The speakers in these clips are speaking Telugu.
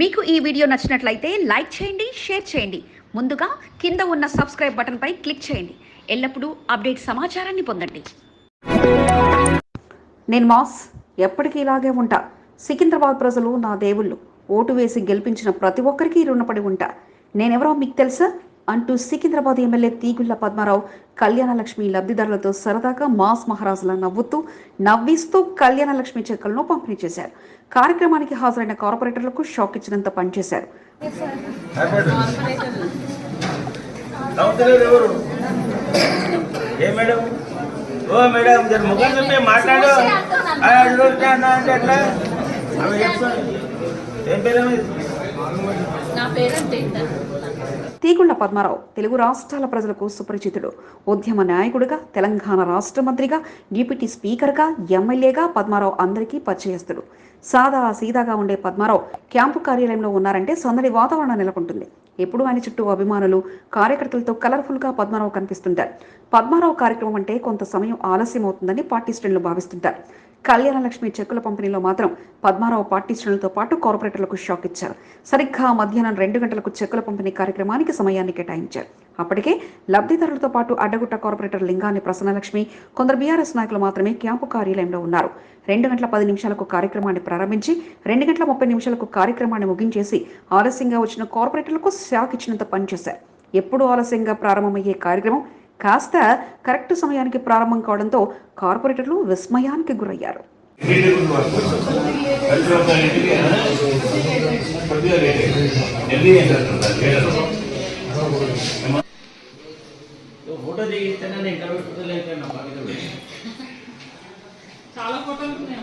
మీకు ఈ వీడియో నచ్చినట్లయితే లైక్ చేయండి షేర్ చేయండి. ముందుగా కింద ఉన్న సబ్స్క్రైబ్ బటన్పై క్లిక్ చేయండి. ఎల్లప్పుడూ అప్డేట్ సమాచారాన్ని పొందండి. నేను మాస్ ఎప్పటికీ ఇలాగే ఉంటా. సికింద్రాబాద్ ప్రజలు నా దేవుళ్ళు. ఓటు వేసి గెలిపించిన ప్రతి ఒక్కరికి రుణపడి ఉంటా. నేనెవరో మీకు తెలుసా? అంటూ సికింద్రాబాద్ ఎమ్మెల్యే తీగుళ్ళ పద్మారావు కళ్యాణలక్ష్మి లబ్ధిదారులతో సరదాగా మాస్ మహారాజులా నవ్వుతూ నవ్విస్తూ కళ్యాణలక్ష్మి చెక్కులను పంపిణీ చేశారు. కార్యక్రమానికి హాజరైన కార్పొరేటర్లకు షాక్ ఇచ్చినంత పనిచేశారు. ఓ మేడం మాట్లాడు? నా పేరంటే తీగుళ్ళ పద్మారావు తెలుగు రాష్ట్రాల ప్రజలకు సుపరిచితుడు. ఉద్యమ నాయకుడిగా తెలంగాణ రాష్ట్ర మంత్రిగా డిప్యూటీ స్పీకర్గా ఎమ్మెల్యేగా పద్మారావు అందరికీ పరిచయస్తుడు. సాదా సీదాగా ఉండే పద్మారావు క్యాంపు కార్యాలయంలో ఉన్నారంటే సందడి వాతావరణం నెలకొంటుంది. ఎప్పుడు ఆయన చుట్టూ అభిమానులు కార్యకర్తలతో కలర్ఫుల్గా పద్మారావు కనిపిస్తుంటారు. పద్మారావు కార్యక్రమం అంటే కొంత సమయం ఆలస్యం అవుతుందని పార్టీ శ్రేణులు భావిస్తుంటారు. కళ్యాణలక్ష్మి చెక్కుల పంపిణీలో మాత్రం పద్మారావు పార్టీ శ్రేణులతో పాటు కార్పొరేటర్లకు షాక్ ఇచ్చారు. సరిగ్గా మధ్యాహ్నం రెండు గంటలకు చెక్కుల పంపిణీ కార్యక్రమానికి సమయాన్ని కేటాయించారు. అప్పటికే లబ్ధిదారులతో పాటు అడ్డగుట్ట కార్పొరేటర్ లింగాన్ని ప్రసన్నలక్ష్మి కొందరు బీఆర్ఎస్ నాయకులు మాత్రమే క్యాంపు కార్యాలయంలో ఉన్నారు. రెండు గంటల పది నిమిషాలకు కార్యక్రమాన్ని ప్రారంభించి రెండు గంటల ముప్పై నిమిషాలకు కార్యక్రమాన్ని ముగించేసి ఆలస్యంగా వచ్చిన కార్పొరేటర్లకు షాక్ ఇచ్చినంత పనిచేశారు ఎప్పుడు ఆలస్యంగా ప్రారంభమయ్యే కార్యక్రమం కాస్త కరెక్ట్ సమయానికి ప్రారంభం కావడంతో కార్పొరేటర్లు విస్మయానికి గురయ్యారు. చాలా ఫోటోలు ఉన్నాయి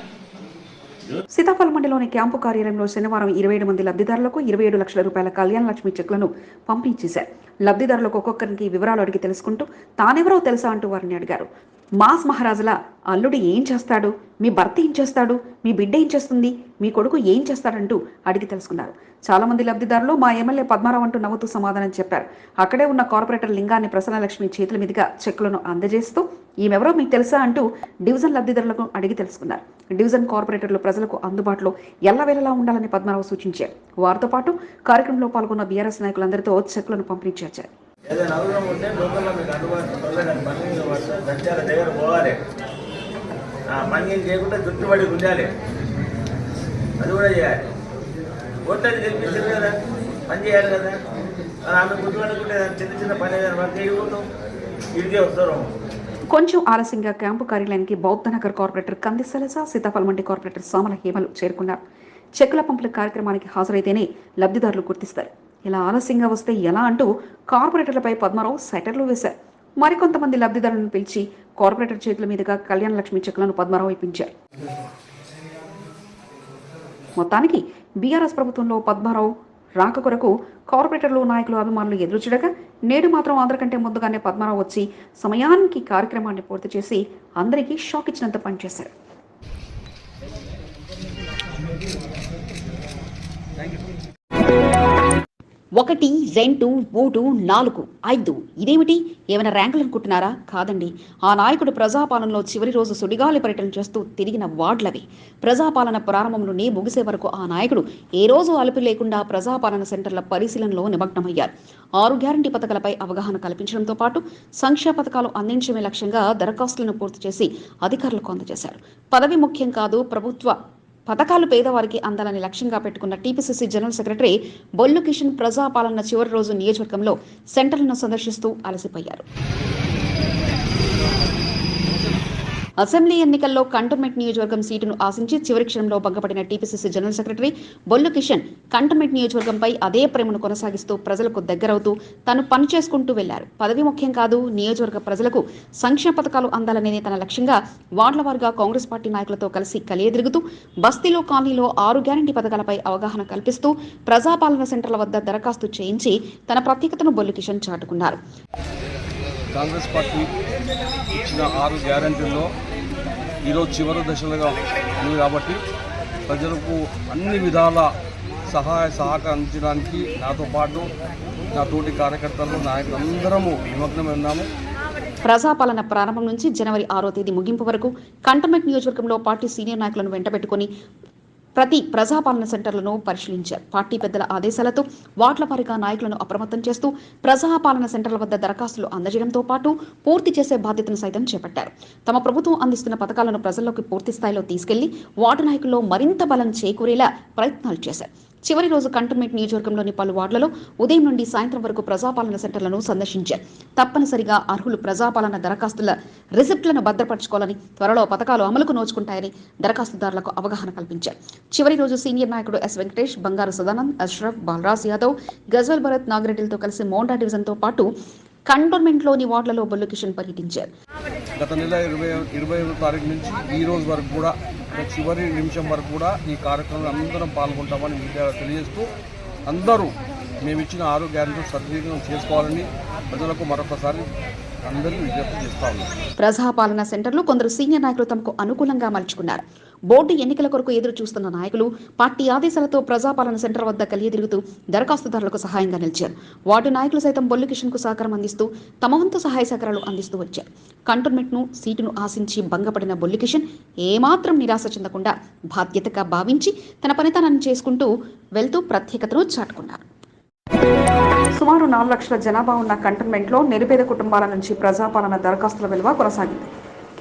సీతాఫలం మండలిలోని క్యాంపు కార్యాలయంలో శనివారం ఇరవై ఏడు మంది లబ్ధిదారులకు ఇరవై ఏడు లక్షల రూపాయల కళ్యాణ లక్ష్మి చెక్లను పంపిణీ చేశారు. లబ్ధిదారులకు ఒక్కొక్కరికి వివరాలు అడిగి తెలుసుకుంటూ తానెవరో తెలుసా అంటూ వారిని అడిగారు. మాస్ మహారాజుల అల్లుడు ఏం చేస్తాడు? మీ భర్త ఏం చేస్తాడు? మీ బిడ్డ ఏం చేస్తుంది? మీ కొడుకు ఏం చేస్తాడంటూ అడిగి తెలుసుకున్నారు. చాలా మంది లబ్ధిదారులు మా ఎమ్మెల్యే పద్మారావు అంటూ నవ్వుతూ సమాధానం చెప్పారు. అక్కడే ఉన్న కార్పొరేటర్ లింగాన్ని ప్రసన్నలక్ష్మి చేతుల మీదుగా చెక్కులను అందజేస్తూ ఈమెవరో మీకు తెలుసా? అంటూ డివిజన్ లబ్ధిదారులకు అడిగి తెలుసుకున్నారు. డివిజన్ కార్పొరేటర్లు ప్రజలకు అందుబాటులో ఎల్లవేళలా ఉండాలని పద్మారావు సూచించారు. వారితో పాటు కార్యక్రమంలో పాల్గొన్న బీఆర్ఎస్ నాయకులందరితో చెక్కులను పంపిణీ చేశారు. ఏదైనా అవసరం ఉంటే లోకల్లో మీకు అందుబాటులో దగ్గర పోవాలి. పని చేయకుండా చుట్టుబడి ఉండాలి అది కూడా చేయాలి. ఓట్లని గెలిపించారు కదా. పని చేయాలి కదా. ఆమె గుర్తుపడుకుంటే చిన్న చిన్న పని ఏదైనా పని చేయకూడదు. ఇడికే వస్తారు. కొంచెం ఆలస్యంగా క్యాంపు కార్యాలయానికి బౌద్ధనగర్ కార్పొరేటర్ కంది సలస సీతాఫలమండి కార్పొరేటర్ సామల హేమలు చేరుకున్నారు. చెక్కుల పంపుల కార్యక్రమానికి హాజరైతేనే లబ్ధిదారులు గుర్తిస్తారు. ఇలా ఆలస్యంగా వస్తే ఎలా అంటూ కార్పొరేటర్లపై పద్మారావు సెటర్లు వేశారు. మరికొంతమంది లబ్ధిదారులను పిలిచి కార్పొరేటర్ చేతుల మీదుగా కళ్యాణ లక్ష్మి చెక్కులను పద్మారావు ఇప్పించారు. మొత్తానికి బీఆర్ఎస్ ప్రభుత్వంలో పద్మారావు రాక కొరకు కార్పొరేటర్లు నాయకులు అభిమానులు ఎదురుచూడగా నేడు మాత్రం అందరికంటే ముందుగానే పద్మారావు వచ్చి సమయానికి కార్యక్రమాన్ని పూర్తి చేసి అందరికీ షాక్ ఇచ్చినంత పనిచేశారు. ఒకటి రెండు మూడు నాలుగు ఐదు. ఇదేమిటి? ఏమైనా ర్యాంకులు అనుకుంటున్నారా? కాదండి. ఆ నాయకుడు ప్రజాపాలనలో చివరి రోజు సుడిగాలి పర్యటన చేస్తూ తిరిగిన వార్డులవి ప్రజాపాలన ప్రారంభం నుండి ముగిసే వరకు ఆ నాయకుడు ఏ రోజు అలుపు లేకుండా ప్రజాపాలన సెంటర్ల పరిశీలనలో నిమగ్నమయ్యారు. ఆరు గ్యారంటీ పథకాలపై అవగాహన కల్పించడంతో పాటు సంక్షేమ పథకాలు అందించడమే లక్ష్యంగా దరఖాస్తులను పూర్తి చేసి అధికారులకు అందజేశారు. పదవి ముఖ్యం కాదు ప్రభుత్వ పథకాలు పేదవారికి అందాలని లక్ష్యంగా పెట్టుకున్న TPCC general secretary Bollu Kishan ప్రజాపాలన చివరి రోజు నియోజకవర్గంలో సెంటర్లను సందర్శిస్తూ అలసిపోయారు. అసెంబ్లీ ఎన్నికల్లో కంటోన్మెంట్ నియోజకవర్గం సీటును ఆశించి చివరి క్షణంలో భంగపడిన TPCC general secretary Bollu Kishan cantonment నియోజకవర్గంపై అదే ప్రేమను కొనసాగిస్తూ ప్రజలకు దగ్గరవుతూ తను పని చేసుకుంటూ వెళ్ళారు. పదవి ముఖ్యం కాదు నియోజకవర్గ ప్రజలకు సంక్షేమ పథకాలు అందాలనేది తన లక్ష్యంగా వార్డుల వారుగా కాంగ్రెస్ పార్టీ నాయకులతో కలిసి కలియదిరుగుతూ బస్తీలో కాలనీలో ఆరు గ్యారంటీ పథకాలపై అవగాహన కల్పిస్తూ ప్రజాపాలన సెంటర్ల వద్ద దరఖాస్తు చేయించి తన ప్రత్యేకతను బొల్లు కిషన్ చాటుకున్నారు. కాంగ్రెస్ పార్టీ ఇచ్చిన ఆరు గ్యారంటీల్లో ఈరోజు చివరి దశలుగా ఉంది కాబట్టి ప్రజలకు అన్ని విధాల సహాయ సహకరించడానికి నాతో పాటు నా తోటి కార్యకర్తలు నాయకులందరము నిమగ్నమై ఉన్నాము. ప్రజాపాలన ప్రారంభం నుంచి జనవరి ఆరో తేదీ ముగింపు వరకు కంటమెంట్ నియోజకవర్గంలో పార్టీ సీనియర్ నాయకులను వెంటబెట్టుకుని ప్రతి ప్రజాపాలన సెంటర్లను పరిశీలించారు పార్టీ పెద్దల ఆదేశాలతో వాట్ల వారీగా నాయకులను అప్రమత్తం చేస్తూ ప్రజాపాలన సెంటర్ల వద్ద దరఖాస్తులు అందజేయడంతో పాటు పూర్తి చేసే బాధ్యతను సైతం చేపట్టారు. తమ ప్రభుత్వం అందిస్తున్న పథకాలను ప్రజల్లోకి పూర్తి స్థాయిలో తీసుకెళ్ళి వార్డు నాయకుల్లో మరింత బలం చేకూరేలా ప్రయత్నాలు చేశారు. చివరి రోజు కంటోన్మెంట్ నియోజకవర్గంలోని పలు వార్డులలో ఉదయం నుండి సాయంత్రం వరకు ప్రజాపాలన సెంటర్లను సందర్శించారు. తప్పనిసరిగా అర్హులు ప్రజాపాలన దరఖాస్తుల రిసిప్ట్లను భద్రపరచుకోవాలని త్వరలో పథకాలు అమలుకు నోచుకుంటాయని దరఖాస్తుదారులకు అవగాహన కల్పించారు. చివరి రోజు సీనియర్ నాయకుడు ఎస్ వెంకటేష్ బంగారు సదానంద్ అష్రఫ్ బాలరాజ్ యాదవ్ గజ్వల్ భరత్ నాగిరెడ్డిలతో కలిసి మోండా డివిజన్తో పాటు కంటోన్మెంట్లోని వార్డులలో బొల్లు కిషన్ పర్యటించారు. గత నెల ఇరవై ఇరవై తారీఖు నుంచి ఈ రోజు వరకు కూడా చివరి నిమిషం వరకు కూడా ఈ కార్యక్రమంలో అందరం పాల్గొంటామని మీడియా తెలియజేస్తూ అందరూ మేము ఇచ్చిన ఆరు గ్యారెంటీ సద్వినియోగం చేసుకోవాలని ప్రజలకు మరొకసారి ప్రజాపాలన సెంటర్లు కొందరు సీనియర్ నాయకులు తమకు అనుకూలంగా మలుచుకున్నారు. బోర్డు ఎన్నికల కొరకు ఎదురు చూస్తున్న నాయకులు పార్టీ ఆదేశాలతో ప్రజాపాలన సెంటర్ వద్ద కలియదిరుగుతూ దరఖాస్తుదారులకు సహాయంగా నిలిచారు. వార్డు నాయకులు సైతం బొల్లు కిషన్కు సహకారం అందిస్తూ తమ వంతు సహాయ సహకారాలు అందిస్తూ వచ్చారు. కంటోన్మెంట్ను సీటును ఆశించి భంగపడిన బొల్లు కిషన్ ఏమాత్రం నిరాశ చెందకుండా బాధ్యతగా భావించి తన పనితనాన్ని చేసుకుంటూ వెళ్తూ ప్రత్యేకతను చాటుకున్నారు. సుమారు నాలుగు లక్షల జనాభా ఉన్న కంటోన్మెంట్లో నిరుపేద కుటుంబాల నుంచి ప్రజాపాలన దరఖాస్తుల విలువ కొనసాగింది.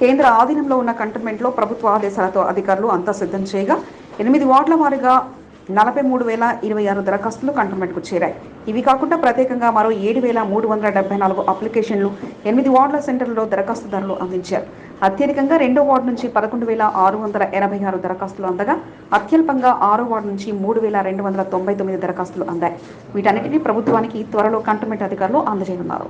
కేంద్ర ఆధీనంలో ఉన్న కంటోన్మెంట్లో ప్రభుత్వ ఆదేశాలతో అధికారులు అంతా సిద్ధం చేయగా ఎనిమిది వార్డుల వారీగా నలభై మూడు వేల ఇరవై ఆరు దరఖాస్తులు కంటోన్మెంట్కు చేరాయి. ఇవి కాకుండా ప్రత్యేకంగా మరో ఏడు వేల మూడు వందల డెబ్బై నాలుగు అప్లికేషన్లు ఎనిమిది వార్డుల సెంటర్లలో దరఖాస్తుదారులు అందించారు. అత్యధికంగా రెండో వార్డు నుంచి పదకొండు వేల ఆరు వందల ఎనభై ఆరు దరఖాస్తులు అందగా అత్యల్పంగా ఆరో వార్డు నుంచి మూడు వేల రెండు వందల తొంభై తొమ్మిది దరఖాస్తులు అందాయి. వీటన్నిటినీ ప్రభుత్వానికి త్వరలో కంటోన్మెంట్ అధికారులు అందజేయనున్నారు.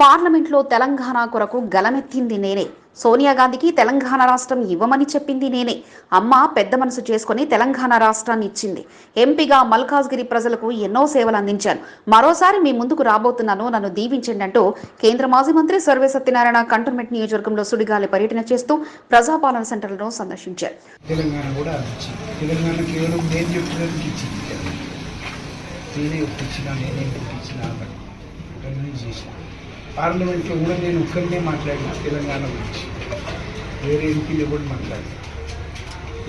పార్లమెంట్లో తెలంగాణ కొరకు గలమెత్తింది నేనే. సోనియా గాంధీకి తెలంగాణ రాష్ట్రం ఇవ్వమని చెప్పింది నేనే. అమ్మ పెద్ద మనసు చేసుకుని తెలంగాణ రాష్ట్రాన్ని ఇచ్చింది. ఎంపీగా మల్కాజ్గిరి ప్రజలకు ఎన్నో సేవలు అందించాను. మరోసారి మీ ముందుకు రాబోతున్నాను నన్ను దీవించండి అంటూ కేంద్ర మాజీ మంత్రి సర్వే సత్యనారాయణ కంటోన్మెంట్ నియోజకవర్గంలో సుడిగాలి పర్యటన చేస్తూ ప్రజాపాలన సెంటర్లను సందర్శించారు. తెలంగాణ కూడా నేనే ఒప్పించిన నేనే ఒప్పించిన పార్లమెంట్లో కూడా నేను ఒక్కరినే మాట్లాడిన తెలంగాణ గురించి. వేరే ఎంపీలు కూడా మాట్లాడి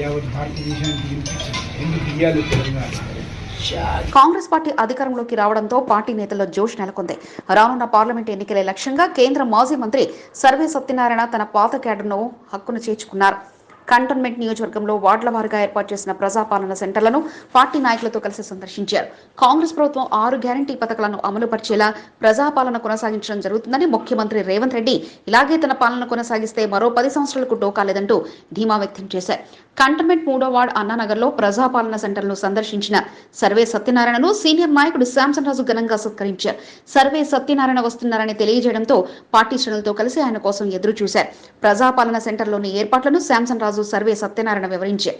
యావత్ భారతదేశానికి వినిపించింది. ఎందుకు ఇవ్వాలి తెలంగాణ? కాంగ్రెస్ పార్టీ అధికారంలోకి రావడంతో పార్టీ నేతల్లో జోష్ నెలకొంది. రానున్న పార్లమెంట్ ఎన్నికలే లక్ష్యంగా కేంద్ర మాజీ మంత్రి సర్వే సత్యనారాయణ తన పాత క్యాడర్ను హక్కును చేర్చుకున్నారు. కంటోన్మెంట్ నియోజకవర్గంలో వార్డుల వారుగా ఏర్పాటు చేసిన ప్రజాపాలన సెంటర్లను పార్టీ నాయకులతో కలిసి సందర్శించారు. కాంగ్రెస్ ప్రభుత్వం ఆరు గ్యారంటీ పథకాలను అమలు పరిచేలా ప్రజాపాలన కొనసాగించడం జరుగుతుందని ముఖ్యమంత్రి రేవంత్ రెడ్డి ఇలాగే తన పాలన కొనసాగిస్తే మరో పది సంవత్సరాలకు డోకాలేదంటూ ధీమా వ్యక్తం చేశారు. కంటమెంట్ మూడో వార్డు అన్నానగర్లో ప్రజాపాలన సెంటర్ను సందర్శించిన సర్వే సత్యనారాయణను సీనియర్ నాయకుడు శాంసన్ రాజు ఘనంగా సత్కరించారు. సర్వే సత్యనారాయణ వస్తున్నారని తెలియజేయడంతో పార్టీ శ్రేణులతో కలిసి ఆయన కోసం ఎదురు చూశారు. ప్రజాపాలన సెంటర్లోని ఏర్పాట్లను శాంసన్ రాజు సర్వే సత్యనారాయణ వివరించారు.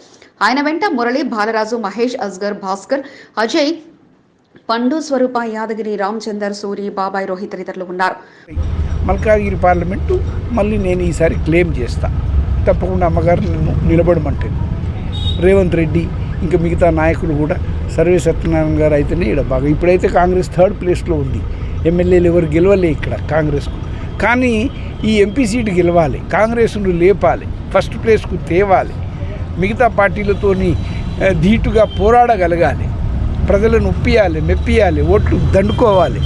ఆయన వెంట మురళి బాలరాజు మహేష్ అస్గర్ భాస్కర్ అజయ్ పండు స్వరూప యాదగిరి రామచందర్ సూరి బాబాయ్ రోహిత్ తదితరులు ఉన్నారు. మల్కాగిరి పార్లమెంటు మళ్ళీ నేను ఈసారి క్లెయిమ్ చేస్తాను తప్పకుండా అమ్మగారు నన్ను రేవంత్ రెడ్డి ఇంకా మిగతా నాయకులు కూడా సర్వే సత్యనారాయణ గారు అయితేనే ఇక్కడ బాగా. ఇప్పుడైతే కాంగ్రెస్ థర్డ్ ప్లేస్లో ఉంది. ఎమ్మెల్యేలు ఎవరు గెలవలే ఇక్కడ కాంగ్రెస్కు. కానీ ఈ ఎంపీ సీటు గెలవాలి కాంగ్రెస్ను లేపాలి ఫస్ట్ ప్లేస్కు తేవాలి మిగతా పార్టీలతోని ధీటుగా పోరాడగలగాలి ప్రజలను ఒప్పియాలి మెప్పియాలి ఓట్లు దండుకోవాలి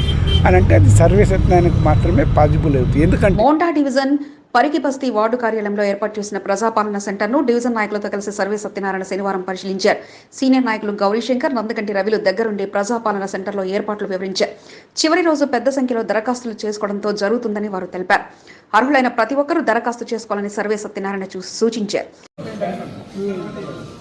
అని అంటే అది సర్వే సత్యనారాయణకు మాత్రమే పాజిబుల్ అవుతుంది. ఎందుకంటే మోండా డివిజన్ పరికి బస్తీ వార్డు కార్యాలయంలో ఏర్పాటు చేసిన ప్రజాపాలన సెంటర్ను డివిజన్ నాయకులతో కలిసి సర్వే సత్యనారాయణ శనివారం పరిశీలించారు. సీనియర్ నాయకులు గౌరీశంకర్ నందకంటి రవిలు దగ్గరుండి ప్రజాపాలన సెంటర్లో ఏర్పాట్లు వివరించారు. చివరి రోజు పెద్ద సంఖ్యలో దరఖాస్తులు చేసుకోవడంతో జరుగుతుందని వారు తెలిపారు. అర్హులైన ప్రతి ఒక్కరూ దరఖాస్తు చేసుకోవాలని సర్వే సత్యనారాయణ చూ- సూచించారు.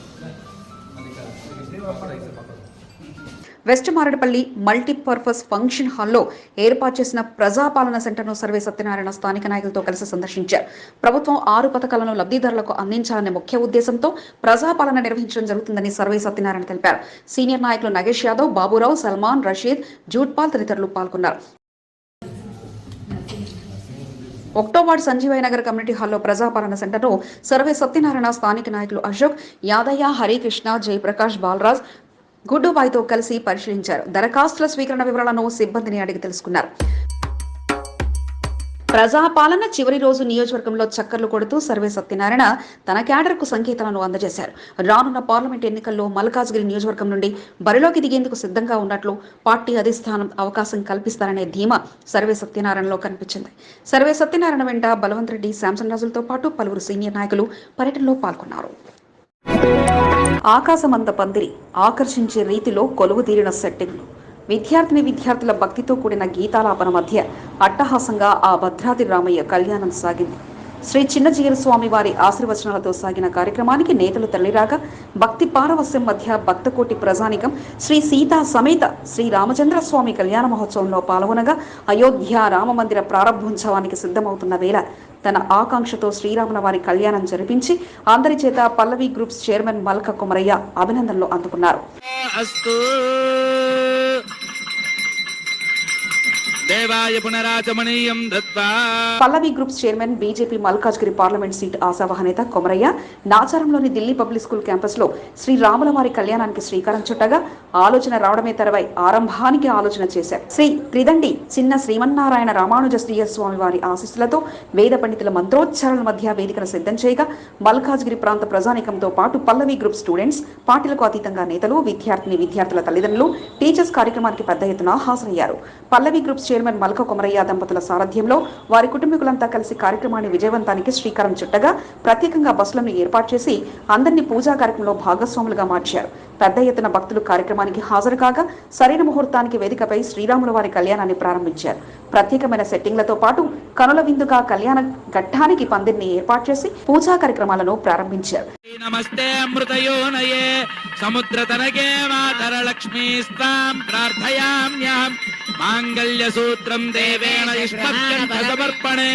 వెస్ట్ మారడపల్లి మల్టీపర్పస్ ఫంక్షన్ హాల్లో ఏర్పాటు చేసిన ప్రజాపాలన సెంటర్ను సర్వే సత్యనారాయణ స్థానిక నాయకులతో కలిసి సందర్శించారు. ప్రభుత్వం ఆరు పథకాలను లబ్ధిదారులకు అందించాలనే ముఖ్య ఉద్దేశంతో ప్రజాపాలన నిర్వహించడం జరుగుతుందని సర్వే సత్యనారాయణ తెలిపారు. సీనియర్ నాయకులు నగేష్ యాదవ్ బాబురావు సల్మాన్ రషీద్ జూట్పాల్ తదితరులు పాల్గొన్నారు. October ward Sanjeevaiah Nagar community హాల్లో ప్రజాపాలన సెంటర్ను సర్వే సత్యనారాయణ స్థానిక నాయకులు అశోక్ యాదయ్య హరికృష్ణ జయప్రకాష్ బాలరాజ్ గుడ్డుబాయ్తో కలిసి పరిశీలించారు. దరఖాస్తుల స్వీకరణ వివరాలను సిబ్బందిని అడిగి తెలుసుకున్నారు. ప్రజాపాలన చివరి రోజు నియోజకవర్గంలో చక్కర్లు కొడుతూ సర్వే సత్యనారాయణ తన క్యాడర్కు సంకేతాలను అందజేశారు. రానున్న పార్లమెంట్ ఎన్నికల్లో మల్కాజ్గిరి నియోజకవర్గం నుండి బరిలోకి దిగేందుకు సిద్ధంగా ఉన్నట్లు పార్టీ అధిష్టానం అవకాశం కల్పిస్తారనే ధీమా సర్వే సత్యనారాయణలో కనిపించింది. సర్వే సత్యనారాయణ వెంట బలవంత్ రెడ్డి శాంసన్ రాజులతో పాటు పలువురు సీనియర్ నాయకులు పర్యటనలో పాల్గొన్నారు. ఆకాశమంత పందిరి ఆకర్షించే రీతిలో కొలువు తీరిన సెట్టింగ్లు విద్యార్థిని విద్యార్థుల భక్తితో కూడిన గీతాలాపన మధ్య అట్టహాసంగా ఆ భద్రాద్రి రామయ్య కళ్యాణం సాగింది. శ్రీ చిన్నజీయర స్వామి వారి ఆశీర్వచనాలతో సాగిన కార్యక్రమానికి నేతలు తల్లిరాగా భక్తి పారవస్యం మధ్య భక్తకోటి ప్రజానికం శ్రీ సీతా సమేత శ్రీ రామచంద్ర స్వామి కళ్యాణ మహోత్సవంలో పాల్గొనగా అయోధ్య రామమందిర ప్రారంభోత్సవానికి సిద్ధమవుతున్న వేళ తన ఆకాంక్షతో శ్రీరాముల వారి కళ్యాణం జరిపించి అందరి చేత పల్లవి గ్రూప్స్ చైర్మన్ మల్క కుమరయ్య అభినందనలు అందుకున్నారు. దేవాయ పునరాచమనీయం దత్వా Pallavi groups chairman BJP Malkajgiri parliament seat ఆశావహ నేత కొమరయ్య నాచారంలోని ఢిల్లీ పబ్లిక్ స్కూల్ క్యాంపస్లో శ్రీ రాముల వారి కళ్యాణానికి శ్రీకారం చుట్టగా ఆలోచన రావడమే తరవై ఆరంభానికి ఆలోచన చేశారు. శ్రీ త్రిదండి చిన్న శ్రీమన్నారాయణ రామానుజ శ్రీయ స్వామి వారి ఆశీస్సులతో వేద పండితుల మంత్రోచ్చారణ మధ్య వేదికను సిద్ధం చేయగా మల్కాజ్గిరి ప్రాంత ప్రజానికంతో పాటు పల్లవి గ్రూప్ స్టూడెంట్స్ పార్టీలకు అతీతంగా నేతలు విద్యార్థిని విద్యార్థుల తల్లిదండ్రులు టీచర్స్ కార్యక్రమానికి పెద్ద ఎత్తున హాజరయ్యారు. పల్లవి గ్రూప్స్ చైర్మన్ మల్క కొమరయ్య దంపతుల సారథ్యంలో వారి కుటుంబీకులంతా కలిసి కార్యక్రమాన్ని విజయవంతానికి శ్రీకారం చుట్టగా ప్రత్యేకంగా బస్సులను ఏర్పాటు చేసి అందరినీ పూజా కార్యక్రమంలో భాగస్వాములుగా మార్చారు. పెద్ద ఎత్తున భక్తులు కార్యక్రమానికి హాజరు కాగా సరైన ముహూర్తానికి వేదికపై శ్రీరాముల వారి కళ్యాణాన్ని ప్రారంభించారు. ప్రత్యేకమైన సెట్టింగ్లతో పాటు కనుల విందుగా కళ్యాణ ఘట్టానికి పందిరిని ఏర్పాటు చేసి పూజా కార్యక్రమాలను ప్రారంభించారు. నమస్తే అమృతయోనయే. సముద్రతనకే మాతరలక్ష్మీస్తాం ప్రార్థయామ్యాం మాంగళ్య సూత్రం దేవేణ సమర్పణే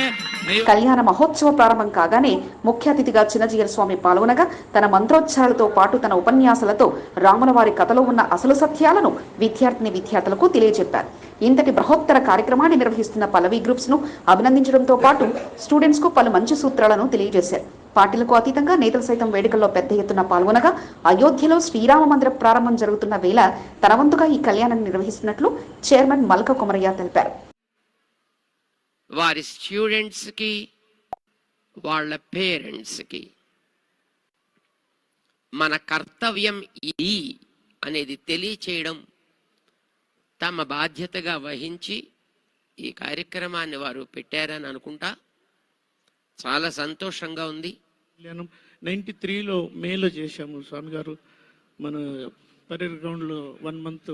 కళ్యాణ మహోత్సవ ప్రారంభం కాగానే ముఖ్య అతిథిగా చిన్నజీయర్ స్వామి పాల్గొనగా తన మంత్రోచ్చారాలతో పాటు తన ఉపన్యాసాలతో రాముల వారి కథలో ఉన్న అసలు సత్యాలను విద్యార్థిని విద్యార్థులకు తెలియజెప్పారు. ఇంతటి బృహత్తర కార్యక్రమాన్ని నిర్వహిస్తున్న పల్లవి గ్రూప్స్ను అభినందించడంతో పాటు స్టూడెంట్స్కు పలు మంచి సూత్రాలను తెలియజేశారు. పార్టీలకు అతీతంగా నేతలు సైతం వేడుకల్లో పెద్ద ఎత్తున పాల్గొనగా అయోధ్యలో శ్రీరామ మందిర ప్రారంభం జరుగుతున్న వేళ తన వంతుగా ఈ కళ్యాణాన్ని నిర్వహిస్తున్నట్లు చైర్మన్ మల్క కుమరయ్య తెలిపారు. వారి స్టూడెంట్స్కి వాళ్ళ పేరెంట్స్కి మన కర్తవ్యం ఇది అనేది తెలియచేయడం తమ బాధ్యతగా వహించి ఈ కార్యక్రమాన్ని వారు పెట్టారని అనుకుంటా. చాలా సంతోషంగా ఉంది. కళ్యాణం నైంటీ త్రీలో మేలో చేశాము స్వామి గారు మన పరేడ్ గ్రౌండ్లో వన్ మంత్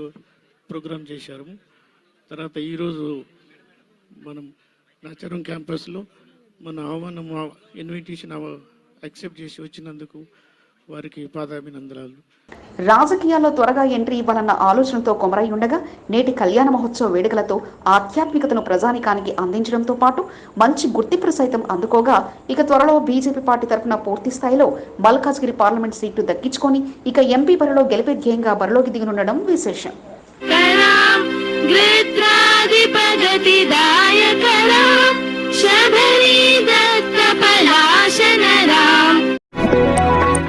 ప్రోగ్రామ్ చేశారు. తర్వాత ఈరోజు మనం నాచారం క్యాంపస్లో మన ఆహ్వానం ఇన్విటేషన్ యాక్సెప్ట్ చేసి వచ్చినందుకు వారికి పాదాభినందనాలు. రాజకీయాల్లో త్వరగా ఎంట్రీ ఇవ్వాలన్న ఆలోచనతో కొమరై ఉండగా నేటి కళ్యాణ మహోత్సవ వేడుకలతో ఆధ్యాత్మికతను ప్రజానికానికి అందించడంతో పాటు మంచి గుర్తింపును సైతం అందుకోగా ఇక త్వరలో బీజేపీ పార్టీ తరఫున పూర్తి స్థాయిలో మల్కాజ్గిరి పార్లమెంట్ సీటు దక్కించుకొని ఇక ఎంపీ బరిలో గెలిపే ధ్యేయంగా బరిలోకి దిగనుండడం విశేషం.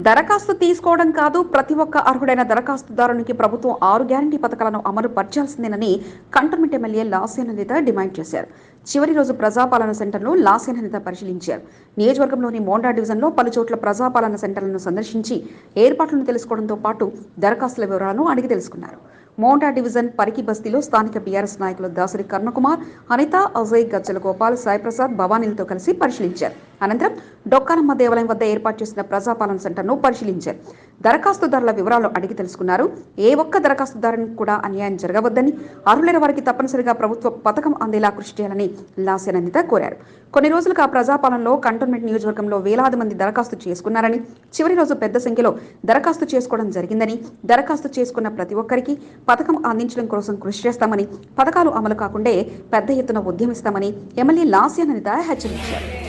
దరఖాస్తు తీసుకోవడం కాదు ప్రతి ఒక్క అర్హుడైన దరఖాస్తుదారునికి ప్రభుత్వం ఆరు గ్యారంటీ పథకాలను అమలు పరచాల్సిందేనని కంటోన్మెంట్ ఎమ్మెల్యే లాస్యాన నేత డిమాండ్ చేశారు. చివరి రోజు ప్రజాపాలన సెంటర్ను లాస్యాన నేత పరిశీలించారు. నియోజకవర్గంలోని మోండా డివిజన్లో పలుచోట్ల ప్రజాపాలన సెంటర్లను సందర్శించి ఏర్పాట్లను తెలుసుకోవడంతో పాటు దరఖాస్తుల వివరాలను అడిగి తెలుసుకున్నారు. మోండా డివిజన్ పరికి బస్తీలో స్థానిక బీఆర్ఎస్ నాయకులు దాసరి కర్ణకుమార్ అనిత అజయ్ గజ్జల గోపాల్ సాయిప్రసాద్ భవానీలతో కలిసి పరిశీలించారు. అనంతరం డొక్కానమ్మ దేవాలయం వద్ద ఏర్పాటు చేసిన ప్రజాపాలన సెంటర్ను పరిశీలించారు. దరఖాస్తుదారుల వివరాలు అడిగి తెలుసుకున్నారు. ఏ ఒక్క దరఖాస్తుదారునికి కూడా అన్యాయం జరగవద్దని అర్హులైన వారికి తప్పనిసరిగా ప్రభుత్వ పథకం అందేలా కృషి చేయాలని లాస్యనందిత కోరారు. కొన్ని రోజులుగా ప్రజాపాలనలో కంటోన్మెంట్ నియోజకవర్గంలో వేలాది మంది దరఖాస్తు చేసుకున్నారని చివరి రోజు పెద్ద సంఖ్యలో దరఖాస్తు చేసుకోవడం జరిగిందని దరఖాస్తు చేసుకున్న ప్రతి ఒక్కరికి పథకం అందించడం కోసం కృషి చేస్తామని పథకాలు అమలు కాకుండా పెద్ద ఎత్తున ఉద్యమిస్తామని ఎమ్మెల్యే లాస్యానందిత హెచ్చరించారు.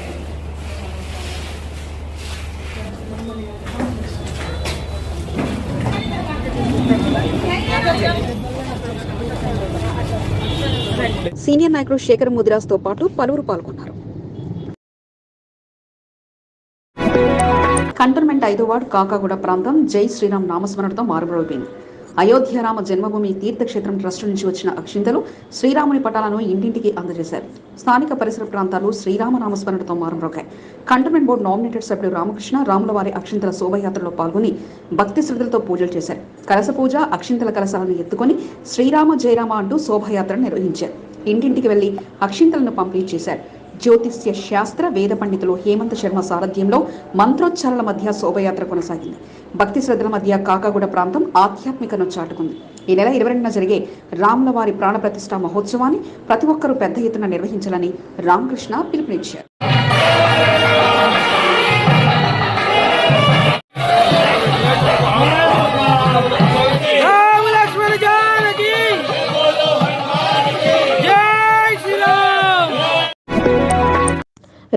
సీనియర్ నాయకుడు శేఖర్ ముదిరాజ్తో పాటు పలువురు పాల్గొన్నారు. కంటోన్మెంట్ ఐదో వార్డు కాకాగూడ ప్రాంతం జై శ్రీరామ్ నామస్మరణతో మారుమరోగింది అయోధ్య రామ జన్మభూమి తీర్థక్షేత్రం ట్రస్ట్ నుంచి వచ్చిన అక్షింతలు శ్రీరాముని పటాలను ఇంటింటికి అందజేశారు. స్థానిక పరిసర ప్రాంతాలు శ్రీరామనామస్మరణతో మారుమ్రోగాయి. కంటోన్మెంట్ బోర్డు నామినేటెడ్ సభ్యుడు రామకృష్ణ రాములవారి అక్షింతల శోభయాత్రలో పాల్గొని భక్తి శ్రద్ధలతో పూజలు చేశారు. కలస పూజ అక్షింతల కలసాలను ఎత్తుకొని శ్రీరామ జయరామ అంటూ శోభయాత్రను నిర్వహించారు. ఇంటింటికి వెళ్ళి అక్షింతలను పంపిణీ చేశారు. జ్యోతిష్య శాస్త్ర వేద పండితులు హేమంత్ శర్మ సారథ్యంలో మంత్రోచ్చారణ మధ్య శోభయాత్ర కొనసాగింది. భక్తి శ్రద్ధల మధ్య కాకాగూడ ప్రాంతం ఆధ్యాత్మికను చాటుకుంది ఈ నెల ఇరవై రెండున జరిగే రాములవారి ప్రాణప్రతిష్ఠ మహోత్సవాన్ని ప్రతి ఒక్కరూ పెద్ద ఎత్తున నిర్వహించాలని రామకృష్ణ పిలుపునిచ్చారు.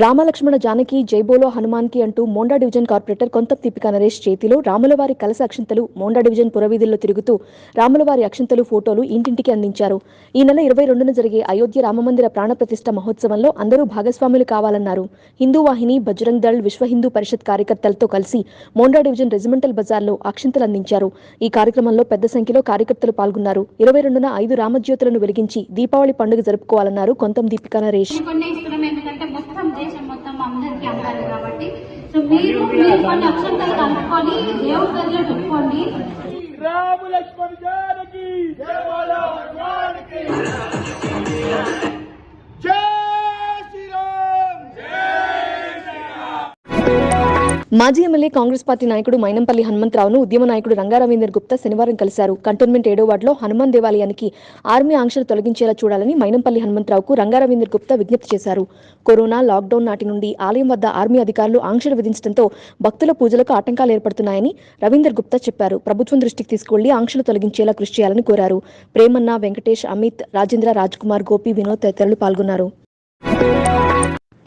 రామలక్ష్మణ జానకి జైబోలో హనుమాన్కి అంటూ మోండా డివిజన్ కార్పొరేటర్ కొంత దీపికా నరేష్ చేతిలో రాములవారి కలస అక్షంతలు మోండా డివిజన్ పురవీధుల్లో తిరుగుతూ రాములవారి అక్షింతలు ఫోటోలు ఇంటింటికి అందించారు. ఈ నెల ఇరవై రెండున జరిగే అయోధ్య రామమందిర ప్రాణప్రతిష్ఠ మహోత్సవంలో అందరూ భాగస్వాములు కావాలన్నారు. హిందూ వాహిని బజరంగ్ దళ్ విశ్వ హిందూ పరిషత్ కార్యకర్తలతో కలిసి మోండా డివిజన్ రెజిమెంటల్ బజార్లో అక్షింతలు అందించారు. ఈ కార్యక్రమంలో పెద్ద సంఖ్యలో కార్యకర్తలు పాల్గొన్నారు. ఇరవై రెండున ఐదు రామజ్యోతులను వెలిగించి దీపావళి పండుగ జరుపుకోవాలన్నారు కొంతం దీపికా నరేష్ కొన్ని ఇస్తున్నాం ఎందుకంటే మొత్తం దేశం మొత్తం అందరికి అందాలి కాబట్టి సో మీరు మీరు కొన్ని అక్షంతలు కలుపుకొని దేవుడి గదిలో పెట్టుకోండి. రాము లక్ష్మణ్ జానకి జై మాజీ ఎమ్మెల్యే కాంగ్రెస్ పార్టీ నాయకుడు మైనంపల్లి హనుమంతరావును ఉద్యమ నాయకుడు రంగారవీందర్ గుప్తా శనివారం కలిశారు. కంటోన్మెంట్ ఏడో వార్డులో హనుమాన్ దేవాలయానికి ఆర్మీ ఆంక్షలు తొలగించేలా చూడాలని మైనంపల్లి హనుమంతరావుకు రంగారవీందర్ గుప్తా విజ్ఞప్తి చేశారు. కరోనా లాక్డౌన్ నాటి నుండి ఆలయం వద్ద ఆర్మీ అధికారులు ఆంక్షలు విధించడంతో భక్తుల పూజలకు ఆటంకాలు ఏర్పడుతున్నాయని రవీందర్ గుప్తా చెప్పారు. ప్రభుత్వం దృష్టికి తీసుకువెళ్ళి ఆంక్షలు తొలగించేలా కృషి చేయాలని కోరారు. ప్రేమన్న వెంకటేష్ అమిత్ రాజేంద్ర రాజ్కుమార్ గోపి వినోద్ తదితరులు పాల్గొన్నారు.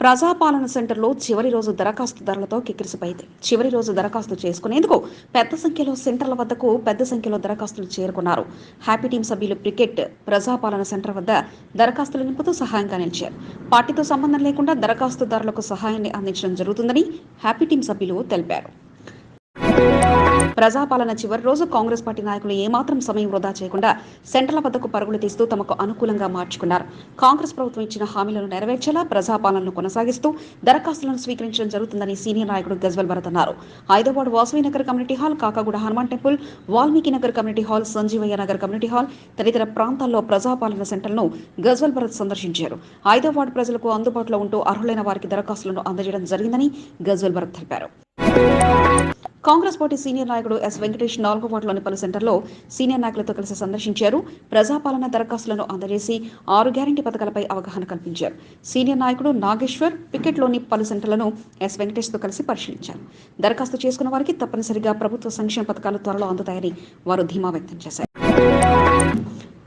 ప్రజాపాలన సెంటర్లో చివరి రోజు దరఖాస్తుదారులతో కిక్కిరిసిపోయింది చివరి రోజు దరఖాస్తు చేసుకునేందుకు పెద్ద సంఖ్యలో సెంటర్ల వద్దకు పెద్ద సంఖ్యలో దరఖాస్తులు చేరుకున్నారు. హ్యాపీ టీం సభ్యులు క్రికెట్ ప్రజాపాలన సెంటర్ వద్ద దరఖాస్తులు నింపుతూ సహాయంగా నిలిచారు. పార్టీతో సంబంధం లేకుండా దరఖాస్తుదారులకు సహాయాన్ని అందించడం జరుగుతుందని హ్యాపీ టీం సభ్యులు తెలిపారు. ప్రజాపాలన చివరి రోజు కాంగ్రెస్ పార్టీ నాయకులు ఏమాత్రం సమయం వృధా చేయకుండా సెంటర్ల వద్దకు పరుగులు తీస్తూ తమకు అనుకూలంగా మార్చుకున్నారు. కాంగ్రెస్ ప్రభుత్వం ఇచ్చిన హామీలను నెరవేర్చేలా ప్రజాపాలనను కొనసాగిస్తూ దరఖాస్తులను స్వీకరించడం జరుగుతుందని సీనియర్ నాయకుడు గజ్వల్ భరత్ అన్నారు. Hyderabad Vasavi Nagar community hall Kakaguda Hanuman temple Valmiki Nagar community hall Sanjeevaiah Nagar community hall తదితర ప్రాంతాల్లో ప్రజాపాలన సెంటర్లను గజ్వల్ భరత్ సందర్శించారు. హైదరాబాద్ ప్రజలకు అందుబాటులో ఉంటూ అర్హులైన వారికి దరఖాస్తులను అందజేయడం జరిగిందని గజ్వల్ భరత్ తెలిపారు. కాంగ్రెస్ పార్టీ సీనియర్ నాయకుడు ఎస్ వెంకటేష్ నాలుగో వార్డులోని పలు సెంటర్లో సీనియర్ నాయకులతో కలిసి సందర్శించారు. ప్రజాపాలన దరఖాస్తులను అందజేసి ఆరు గ్యారంటీ పథకాలపై అవగాహన కల్పించారు. సీనియర్ నాయకుడు నాగేశ్వర్ పికెట్లోని పలు సెంటర్లను ఎస్ వెంకటేష్తో కలిసి పరిశీలించారు. దరఖాస్తు చేసుకున్న వారికి తప్పనిసరిగా ప్రభుత్వ సంక్షేమ పథకాలు త్వరలో అందుతాయని వారు ధీమా వ్యక్తం చేశారు.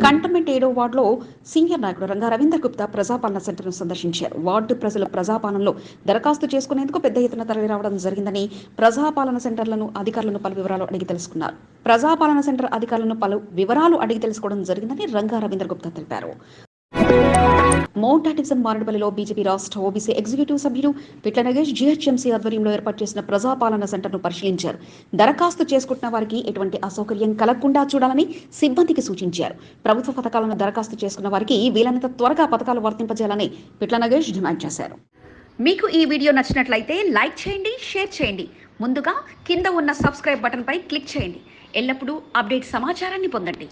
కంటమెంట్ ఏడో వార్డులో సీనియర్ నాయకుడు రంగా రవీందర్ గుప్తా ప్రజాపాలన సెంటర్ను సందర్శించారు. వార్డు ప్రజలు ప్రజాపాలనలో దరఖాస్తు చేసుకునేందుకు పెద్ద ఎత్తున తరలి రావడం జరిగిందని ప్రజాపాలన సెంటర్లను అధికారులను పలు వివరాలు అడిగి తెలుసుకున్నారు. ప్రజాపాలన సెంటర్ అధికారులను పలు వివరాలు అడిగి తెలుసుకోవడం జరిగిందని రంగా రవీందర్ గుప్తా తెలిపారు. మౌంట్ ఆటిజం మారడపల్లిలో బీజేపీ రాష్ట్ర ఓబీసీ ఎగ్జిక్యూటివ్ సభ్యులు పిట్ల నగేష్ జీహెచ్ఎంసీ ఆధ్వర్యంలో ఏర్పాటు చేసిన ప్రజాపాలన సెంటర్ను పరిశీలించారు. దరఖాస్తు చేసుకుంటున్న వారికి ఎటువంటి అసౌకర్యం కలగకుండా చూడాలని సిబ్బందికి సూచించారు. ప్రభుత్వ పథకాలను దరఖాస్తు చేసుకున్న వారికి వీలైనంత త్వరగా పథకాలు వర్తింపజేయాలని పిట్ల నగేష్ డిమాండ్ చేశారు. మీకు ఈ వీడియో నచ్చినట్లయితే లైక్ చేయండి షేర్ చేయండి. ముందుగా కింద ఉన్న సబ్స్క్రైబ్ బటన్పై క్లిక్ చేయండి. ఎల్లప్పుడూ అప్డేట్ సమాచారాన్ని పొందండి.